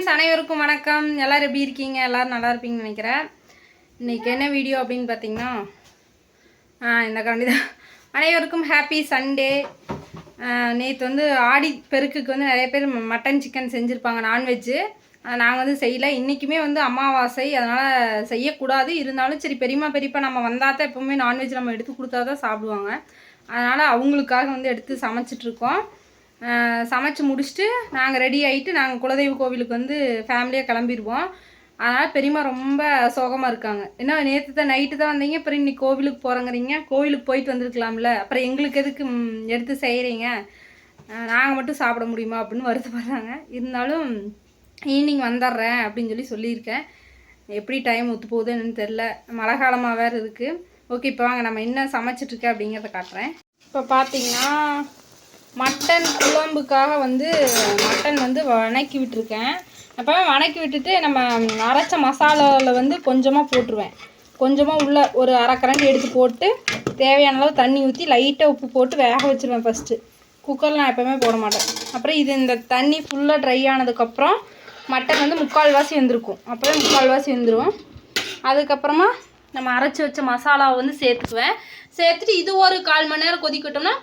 Friends அனைவருக்கும் வணக்கம். எல்லோரும் எப்படி இருக்கீங்க? எல்லோரும் நல்லா இருப்பீங்கன்னு நினைக்கிறேன். இன்றைக்கி என்ன வீடியோ அப்படின்னு பார்த்தீங்கன்னா ஆ, இந்த காண்டி தான். அனைவருக்கும் ஹாப்பி சண்டே நேற்று வந்து ஆடி பெருக்குக்கு வந்து நிறைய பேர் மட்டன் சிக்கன் செஞ்சுருப்பாங்க நான்வெஜ்ஜு நாங்கள் வந்து செய்யலை. இன்றைக்குமே வந்து அமாவாசை. அதனால் செய்யக்கூடாது. இருந்தாலும் சரி பெரியமா பெரியப்பா நம்ம வந்தால் தான் எப்போவுமே நான்வெஜ் நம்ம எடுத்து கொடுத்தா தான் சாப்பிடுவாங்க. அதனால் அவங்களுக்காக வந்து எடுத்து சமைச்சிட்ருக்கோம் சமைச்சு முடிச்சுட்டு நாங்கள் ரெடி ஆகிட்டு நாங்கள் குலதெய்வ கோவிலுக்கு வந்து ஃபேமிலியாக கிளம்பிடுவோம் அதனால் பெரியம்மா ரொம்ப சோகமாக இருக்காங்க. என்ன நேற்று தான் நைட்டு தான் வந்தீங்க அப்புறம் இன்னைக்கு கோவிலுக்கு போகிறங்கிறீங்க கோவிலுக்கு போயிட்டு வந்திருக்கலாம்ல. அப்புறம் எங்களுக்கு எதுக்கு எடுத்து செய்கிறீங்க நாங்கள் மட்டும் சாப்பிட முடியுமா அப்படின்னு வருத்தப்படுறாங்க. இருந்தாலும் ஈவினிங் வந்துடுறேன் அப்படின்னு சொல்லி சொல்லியிருக்கேன். எப்படி டைம் ஒத்து போகுது என்னன்னு தெரில மழை காலமாக வேறு இருக்குது ஓகே இப்போ வாங்க நம்ம என்ன சமைச்சிட்ருக்கேன் அப்படிங்கிறத காட்டுறேன். இப்போ பார்த்தீங்கன்னா மட்டன் குழம்புக்காக வந்து மட்டன் வந்து வணக்கி விட்டுருக்கேன். எப்போவுமே வணக்கி விட்டுட்டு நம்ம அரைச்ச மசாலாவில் வந்து கொஞ்சமாக போட்டுருவேன். கொஞ்சமாக உள்ள ஒரு அரை கரண்டி எடுத்து போட்டு தேவையான அளவு தண்ணி ஊற்றி லைட்டாக உப்பு போட்டு வேக வச்சுருவேன் ஃபஸ்ட்டு குக்கரில் நான் எப்போவுமே போட மாட்டேன். அப்புறம் இது இந்த தண்ணி ஃபுல்லாக ட்ரை ஆனதுக்கப்புறம் மட்டன் வந்து முக்கால்வாசி வெந்திருக்கும். அப்புறம் முக்கால்வாசி வெந்துடும் அதுக்கப்புறமா நம்ம அரைச்சி வச்ச மசாலாவை வந்து சேர்த்துக்குவேன். சேர்த்துட்டு இது ஒரு கால் மணி நேரம் கொதிக்கட்டோம்னா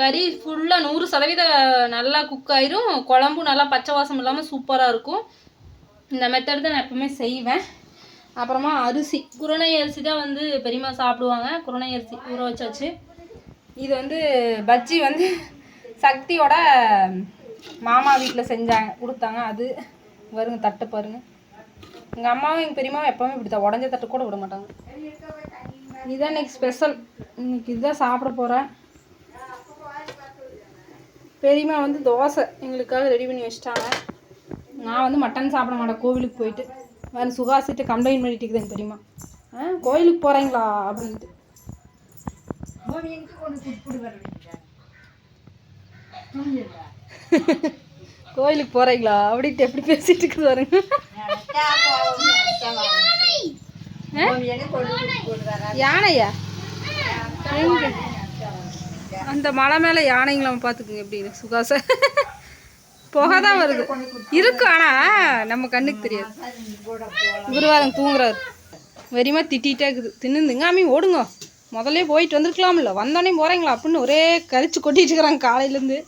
கறி ஃபுல்லாக நூறு சதவீத நல்லா குக் ஆயிரும். குழம்பும் நல்லா பச்சை வாசம் இல்லாமல் சூப்பராக இருக்கும். இந்த மெத்தட் தான் நான் எப்பவுமே செய்வேன். அப்புறமா அரிசி. குருணை அரிசி தான் வந்து பெரியம்மா சாப்பிடுவாங்க. குருணை அரிசி ஊற வச்சாச்சு. இது வந்து பஜ்ஜி வந்து சக்தியோட மாமா வீட்டில் செஞ்சாங்க. கொடுத்தாங்க. அது வருங்க தட்டு பாருங்க. எங்கள் அம்மாவும் எங்கள் பெரியமாவும் எப்போவுமே இப்படி தான் உடஞ்ச தட்டு கூட விட மாட்டாங்க. இதுதான் இன்னைக்கு ஸ்பெஷல் இன்னைக்கு இதுதான் சாப்பிட போகிறேன் பெரியம்மா வந்து தோசை எங்களுக்காக ரெடி பண்ணி வச்சிட்டாங்க. நான் வந்து மட்டன் சாப்பிட மாட்டேன். கோவிலுக்கு போயிட்டு. வேறு சுகாசிட்டு கம்ப்ளைண்ட் பண்ணிட்டு பெரியம்மா. ஆ கோயிலுக்கு போகிறீங்களா அப்படின்ட்டு. கோயிலுக்கு போகிறீங்களா அப்படின்ட்டு எப்படி பேசிட்டு இருக்குது பாருங்க. யானையா? எங்க அந்த மலை மேலே யானைங்களை பார்த்துக்குங்க எப்படி சுகாச. புகை தான் வருது. இருக்கு ஆனால் நம்ம கண்ணுக்கு தெரியாது. குருவாரம் தூங்குறாரு. வெறிமா திட்டிகிட்டே இருக்குது. தின்னுந்துங்க அம்மி ஓடுங்க. முதல்ல போயிட்டு வந்திருக்கலாம்ல. வந்தோடனே போகிறீங்களா அப்படின்னு ஒரே கரிச்சு கொட்டிகிட்டு இருக்கிறாங்க காலையிலேருந்து.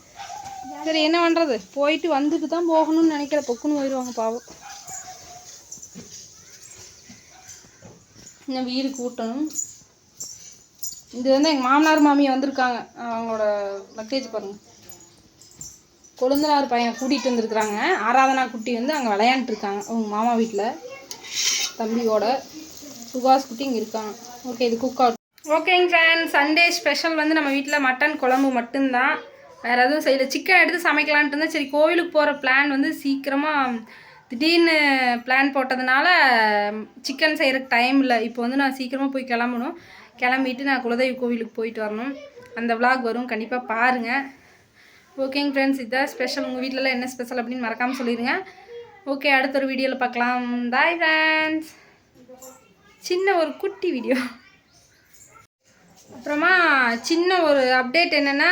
சரி என்ன பண்ணுறது போயிட்டு வந்துட்டு தான் போகணும்னு நினைக்கிற பொக்குன்னு போயிடுவாங்க பாவம். இன்னும் வீடு கூட்டணும். இது வந்து எங்கள் மாமனார் மாமி வந்திருக்காங்க. அவங்களோட லக்கேஜ் பாருங்கள் கொழுந்தனார் பையன் கூட்டிகிட்டு வந்திருக்கிறாங்க. ஆராதனா குட்டி வந்து அங்கே விளையாண்டுருக்காங்க. அவங்க மாமா வீட்டில் தம்பியோட சுபாஷ் குட்டி இங்கே இருக்காங்க. ஓகே இது குக் அவுட் ஓகேங்க ஃப்ரெண்ட் சண்டே ஸ்பெஷல் வந்து நம்ம வீட்டில் மட்டன் குழம்பு மட்டும்தான். வேறு எதுவும் செய்யல. சிக்கன் எடுத்து சமைக்கலான்ட்டு இருந்தேன். சரி கோவிலுக்கு போகிற பிளான் வந்து சீக்கிரமாக திடீர்னு பிளான் போட்டதுனால சிக்கன் செய்கிறக்கு டைம் இல்லை. இப்போ வந்து நான் சீக்கிரமாக போய் கிளம்பணும். கிளம்பிட்டு நான் குலதெய்வ கோவிலுக்கு போயிட்டு வரணும். அந்த விளாக் வரும். கண்டிப்பாக பாருங்கள் ஓகேங்க ஃப்ரெண்ட்ஸ் இதான் ஸ்பெஷல் உங்கள் வீட்டிலலாம் என்ன ஸ்பெஷல் அப்படின்னு மறக்காமல் சொல்லிடுங்க ஓகே அடுத்த ஒரு வீடியோவில் பார்க்கலாம். பாய் ஃப்ரெண்ட்ஸ் சின்ன ஒரு குட்டி வீடியோ அப்புறமா சின்ன ஒரு அப்டேட் என்னென்னா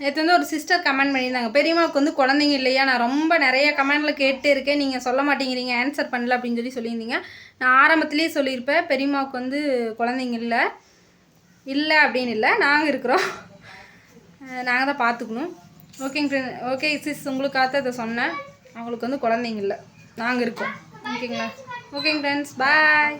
நேற்று வந்து ஒரு சிஸ்டர் கமெண்ட் பண்ணியிருந்தாங்க. பெரியம்மாவுக்கு வந்து குழந்தைங்க இல்லையா? நான் ரொம்ப நிறைய கமெண்டில் கேட்டு இருக்கேன். நீங்கள் சொல்ல மாட்டேங்கிறீங்க. ஆன்சர் பண்ணல அப்படின்னு சொல்லி சொல்லியிருந்தீங்க. நான் ஆரம்பத்துலேயே சொல்லியிருப்பேன். பெரியம்மாவுக்கு வந்து குழந்தைங்க இல்லை. இல்லை அப்படின்னு இல்லை. நாங்கள் இருக்கிறோம். நாங்கள் தான் பார்த்துக்கணும். ஓகேங்க ஃப்ரெண்ட் ஓகே சிஸ் உங்களுக்காக இதை சொன்னேன். அவங்களுக்கு வந்து குழந்தைங்க இல்லை. நாங்கள் இருக்கோம். ஓகேங்களா ஓகேங்க ஃப்ரெண்ட்ஸ் பாய்